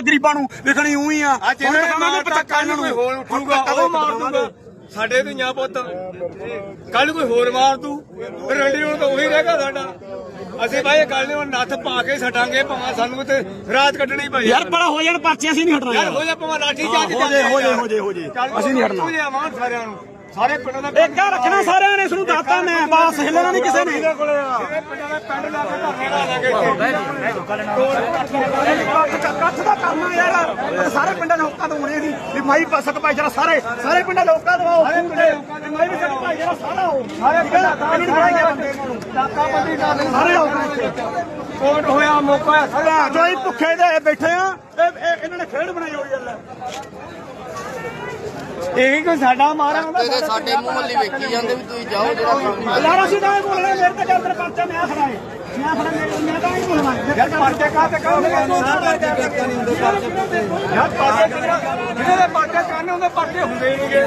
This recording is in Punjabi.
ਦਿਖਾਵਾਂਗੇ ਗਰੀਬਾਂ ਨੂੰ ਵਿਖਣੀ ਉਹੀ ਆ। ਅੱਜ ਹੁਣ ਇਹਨਾਂ ਦਿਖਾਵਾਂਗੇ ਪਟਾਕਾ ਇਹਨਾਂ ਨੂੰ ਹੋਰ ਉਠੂਗਾ ਉਹ ਮਾਰ ਦੂਗਾ। ਸਾਡੇ ਧੀਆਂ ਪੁੱਤ ਕੱਲ ਕੋਈ ਹੋਰ ਮਾਰ ਦੂ। ਰੰਡੀ ਹੁਣ ਤਾਂ ਉਹੀ ਰਹੇਗਾ ਸਾਡਾ। ਅਸੀਂ ਭਾਈ ਗੱਲ ਨੂੰ ਨੱਥ ਪਾ ਕੇ ਛੱਡਾਂਗੇ ਭਾਵੇਂ ਸਾਨੂੰ ਤੇ ਰਾਤ ਕੱਢਣੀ ਪਈ ਯਾਰ ਬੜਾ ਹੋ ਜਾਣ ਪਰਚੇ ਅਸੀਂ ਨਹੀਂ ਹਟਣਾ। ਯਾਰ ਹੋ ਜਾ ਭਾਵੇਂ ਲਾਠੀ ਚਾਰਜ ਹੋ ਜੇ ਹੋ ਜੇ ਹੋ ਜੇ ਹੋ ਜੇ। ਅਸੀਂ ਨਹੀਂ ਹਟਣਾ। ਅਸੀਂ ਆਵਾਂ ਸਾਰਿਆਂ ਨੂੰ। ਸਾਰੇ ਪਿੰਡਾਂ ਦਾ ਏਕਾ ਰੱਖਣਾ ਸਾਰਿਆਂ ਨੇ ਇਸ ਨੂੰ ਦਾਤਾ ਮੈਂ। ਬਸ ਹਿੱਲਣਾ ਨਹੀਂ ਕਿਸੇ ਨੇ। ਕੋਲੇ ਆ ਪਿੰਡਾਂ ਦਾ ਪਿੰਡ ਲਾ ਕੇ ਧਰਨੇ ਲਾ ਲਾਂਗੇ ਦਾ ਯਾਰ ਸਾਰੇ ਪਿੰਡਾਂ ਦੇ ਲੋਕਾਂ ਤੋਂ ਹੋਣੇ ਸੀ ਵੀ ਮਾਈ ਪਸਕ ਭਾਈ ਜਰਾ ਸਾਰੇ ਸਾਰੇ ਪਿੰਡਾਂ ਦੇ ਲੋਕਾਂ ਤੋਂ ਸਾਰੇ ਪਿੰਡਾਂ ਦੇ ਲੋਕਾਂ ਦੇ ਮਾਈ ਵੀ ਸਕ ਭਾਈ ਜਰਾ ਸਾਰਾ ਹੋ ਸਾਰੇ ਪਿੰਡਾਂ ਦਾ ਨਹੀਂ ਬਣਾਇਆ ਬੰਦੇ। ਨੂੰ ਦਾਤਾ ਬੰਦੀ ਨਾਲ ਸਾਰੇ ਹੋ ਗਏ ਕੋਟ ਹੋਇਆ ਮੌਕਾ ਹੈ ਸਾਡਾ ਜੋ ਅਸੀਂ ਭੁੱਖੇ ਦੇ ਬੈਠੇ ਆ ਇਹ ਇਹ ਇਹਨਾਂ ਨੇ ਖੇਡ ਬਣਾਈ ਹੋਈ ਗੱਲ ਇਹੀ ਕੋਈ ਸਾਡਾ ਮਾਰਾ ਹੁੰਦਾ ਤੇ ਸਾਡੇ ਮੂੰਹ ਵੱਲੀ ਵੇਖੀ ਜਾਂਦੇ ਵੀ ਤੁਸੀਂ ਜਾਓ ਜਿਹੜਾ ਯਾਰ ਅਸੀਂ ਤਾਂ ਬੋਲਣਾ ਮੇਰੇ ਤੇ ਚੱਲ ਤੇਰੇ ਪਰਚਾ ਮੈਂ ਖੜਾਏ ਮੈਂ ਖੜਾ ਯਾਰ ਪਰਚੇ ਕਾ ਤੇ ਕੰਮ ਯਾਰ ਪਰਚੇ ਜਿਹਨਾਂ ਦੇ ਪਰਚੇ ਕਰਨੇ ਹੁੰਦੇ ਪਰਚੇ ਹੁੰਦੇ ਨਹੀਂਗੇ